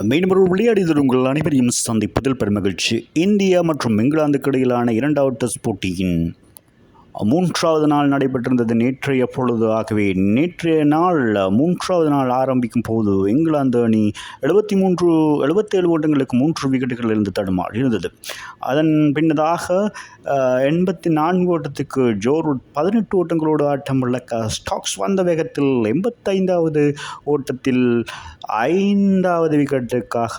மீண்டும் ஒரு விளையாடியது உங்கள் அனைவரையும் சந்திப்பதில் பெருமகிழ்ச்சி இந்தியா மற்றும் இங்கிலாந்துக்கு இடையிலான இரண்டாவது டெஸ்ட் போட்டியின் மூன்றாவது நாள் நடைபெற்றிருந்தது நேற்றைய பொழுது. ஆகவே நேற்றைய நாள் மூன்றாவது நாள் ஆரம்பிக்கும் போது இங்கிலாந்து அணி எழுபத்தி மூன்று எழுபத்தேழு ஓட்டங்களுக்கு மூன்று விக்கெட்டுகள் இருந்து தடுமாறி இருந்தது. அதன் பின்னதாக எண்பத்தி நான்கு ஓட்டத்துக்கு ஜோர்வுட் பதினெட்டு ஓட்டங்களோடு ஆட்டம் இழக்க ஸ்டாக்ஸ் வந்த வேகத்தில் எண்பத்தைந்தாவது ஓட்டத்தில் ஐந்தாவது விக்கெட்டுக்காக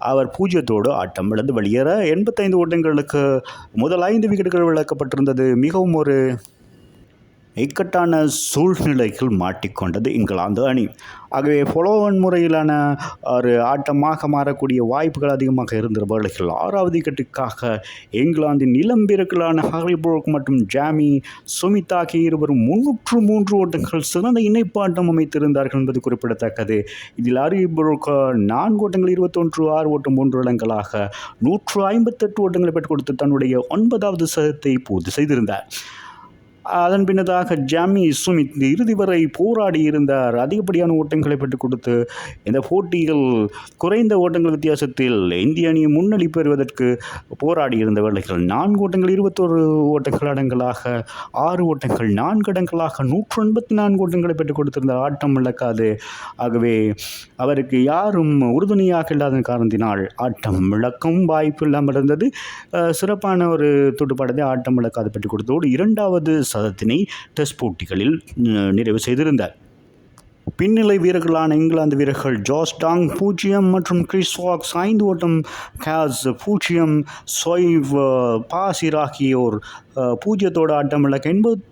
அவர் பூஜ்ஜியத்தோடு ஆட்டம் இழந்து வெளியேற எண்பத்தைந்து ஓட்டங்களுக்கு முதல் ஐந்து விக்கெட்டுகள் விளக்கப்பட்டிருந்தது மிகவும் ஒரு இக்கட்டான சூழ்நிலைகள் மாட்டிக்கொண்டது இங்கிலாந்து அணி. ஆகவே ஃபாலோவன் முறையிலான ஒரு ஆட்டமாக மாறக்கூடிய வாய்ப்புகள் அதிகமாக இருந்த வேளையில் ஆறாவது கட்டுக்காக இங்கிலாந்தின் இளம்பிறர்களான ஹாரிபோர்க் மற்றும் ஜாமி சுமித் ஆகிய இருவரும் முன்னூற்று மூன்று ஓட்டங்கள் சிறந்த இணைப்பாட்டம் அமைத்திருந்தார்கள் என்பது குறிப்பிடத்தக்கது. இதில் ஹாரிபோர்க் நான்கு ஓட்டங்கள் இருபத்தொன்று ஆறு ஓட்டம் மூன்று இடங்களாக நூற்று ஐம்பத்தெட்டு ஓட்டங்களை பெற்றுக் கொடுத்து தன்னுடைய ஒன்பதாவது சதத்தை பூர்த்தி செய்திருந்தார். அதன் பின்னதாக ஜாமி சுமித் இறுதி வரை போராடி இருந்தார். அதிகப்படியான ஓட்டங்களை பெற்றுக் கொடுத்து இந்த போட்டியில் குறைந்த ஓட்டங்கள் வித்தியாசத்தில் இந்திய அணி முன்னணி பெறுவதற்கு போராடி இருந்த வேளைகள் நான்கு ஓட்டங்கள் இருபத்தோரு ஓட்டங்கள் அடங்களாக ஆறு ஓட்டங்கள் நான்கு அடங்களாக நூற்று எண்பத்தி நான்கு ஓட்டங்களை பெற்றுக் கொடுத்திருந்தார் ஆட்டம் இழக்காது ஆகவே அவருக்கு யாரும் உறுதுணையாக இல்லாத காரணத்தினால் ஆட்டம் இழக்கும் வாய்ப்பு இல்லாமல் இருந்தது. சிறப்பான ஒரு துடுப்பாட்டத்தை ஆட்டம் இழக்காது பெற்றுக் கொடுத்தோடு இரண்டாவது சதத்தினை டெஸ்ட் போட்டிகளில் நிறைவு செய்திருந்தார். பின்னிலை வீரர்களான இங்கிலாந்து வீரர்கள் ஜாஸ் டாங் பூஜ்ஜியம் மற்றும் கிறிஸ் வாக்ஸ் ஐந்து ஓட்டம் கேஸ் பூஜ்ஜியம் சொய்வ் பாசிர் ஆகியோர் அஹ், பூஜ்ஜியத்தோடு ஆட்டம்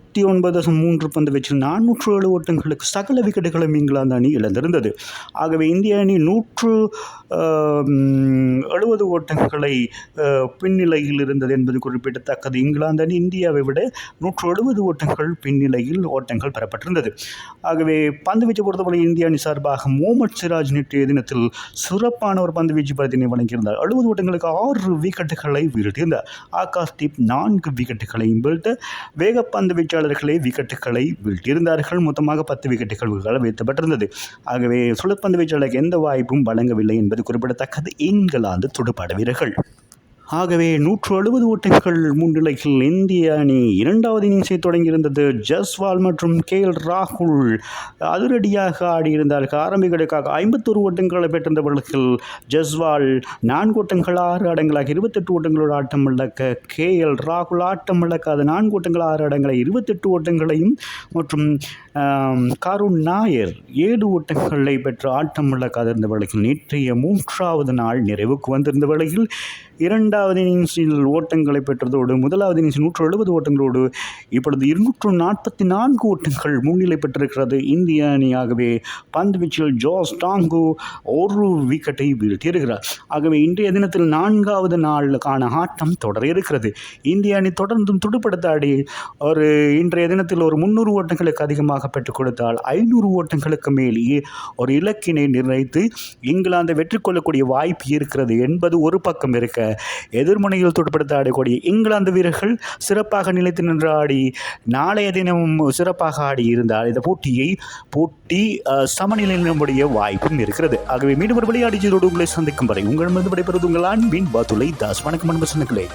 நூற்றி ஒன்பது தசம் மூன்று பந்து வச்சு நானூற்று ஏழு ஓட்டங்களுக்கு சகல விக்கெட்டுகளும் இங்கிலாந்து அணி இழந்திருந்தது. ஆகவே இந்திய அணி நூற்று எழுபது ஓட்டங்களை பின்னிலையில் இருந்தது என்பது குறிப்பிடத்தக்கது. இங்கிலாந்து அணி இந்தியாவை விட நூற்று எழுபது ஓட்டங்கள் பின்னிலையில் ஓட்டங்கள் பெறப்பட்டிருந்தது. ஆகவே பந்து வீச்சு பொறுத்தவரை இந்திய அணி சார்பாக மோமட் சிராஜ் நேற்றைய தினத்தில் சிறப்பான ஒரு பந்து வீச்சு பதினை வழங்கியிருந்தார். எழுபது ஓட்டங்களுக்கு ஆறு விக்கெட்டுகளை வீழ்த்தியிருந்தார். ஆகாஷ் தீப் நான்கு விக்கெட்டுகளையும் வீழ்த்த வேகப்பந்து வெற்றியாளர்களே விக்கெட்டுகளை வீழ்த்தியிருந்தார்கள். மொத்தமாக பத்து விக்கெட்டுகள் வீழ்த்தப்பட்டிருந்தது. ஆகவே சுழற்பந்து வீச்சாளருக்கு எந்த வாய்ப்பும் வழங்கவில்லை என்பது குறிப்பிடத்தக்கது. இங்கிலாந்து துடுப்பாட வீரர்கள். ஆகவே நூற்று அறுபது ஓட்டங்கள் முன்னிலையில் இந்திய அணி இரண்டாவது இன்னிங்ஸை தொடங்கியிருந்தது. ஜஸ்வால் மற்றும் கே எல் ராகுல் அதிரடியாக ஆடியிருந்தார்கள். ஆரம்பிகளுக்காக ஐம்பத்தொரு ஓட்டங்களை பெற்றிருந்த வழக்கில் ஜஸ்வால் நான்கு ஓட்டங்கள் ஆறு அடங்களாக இருபத்தெட்டு ஓட்டங்களோடு ஆட்டம் இழக்க கே எல் ராகுல் ஆட்டம் இழக்காத நான்கு ஓட்டங்கள் ஆறு அடங்களை இருபத்தெட்டு ஓட்டங்களையும் மற்றும் கருண் நாயர் ஏழு ஓட்டங்களை பெற்று ஆட்டம் இழக்காதிருந்த வேளையில் நேற்றைய மூன்றாவது நாள் நிறைவுக்கு வந்திருந்த வேளையில் இரண்டாவது இன்னிங்ஸில் ஓட்டங்களை பெற்றதோடு முதலாவது இன்னிங்ஸில் நூற்று எழுபது ஓட்டங்களோடு இப்பொழுது இருநூற்று நாற்பத்தி நான்கு ஓட்டங்கள் முன்னிலை பெற்றிருக்கிறது. இந்திய அணியாகவே பந்து வீச்சில் ஜோஸ் டாங்கு ஒரு விக்கெட்டை வீழ்த்தியிருக்கிறார். ஆகவே இன்றைய தினத்தில் நான்காவது நாளுக்கான ஆட்டம் தொடர இருக்கிறது. இந்திய அணி தொடர்ந்தும் துடுப்படுத்தாடி ஒரு இன்றைய தினத்தில் ஒரு முந்நூறு ஓட்டங்களுக்கு அதிகமாக பெற்றுக் கொடுத்தால் ஐநூறு ஓட்டங்களுக்கு மேலேயே ஒரு இலக்கினை நிர்ணயித்து இங்கிலாந்தை வெற்றி கொள்ளக்கூடிய வாய்ப்பு இருக்கிறது என்பது ஒரு பக்கம் இருக்க எதிர்முனையில் துடுப்படுத்த ஆடக்கூடிய இங்கிலாந்து வீரர்கள் சிறப்பாக நிலைத்து நின்று ஆடி நாளைய தினமும் சிறப்பாக ஆடி இருந்தால் இந்த போட்டியை போட்டி அஹ், நம்முடைய வாய்ப்பும் இருக்கிறது. ஆகவே மீண்டும் ஒரு விளையாடி உங்களை சந்திக்கும் வரை உங்கள் வந்து விடைபெறுவது உங்கள் அன்பின் பாத்துலை தாஸ். வணக்கம் அன்பு சொன்னங்களே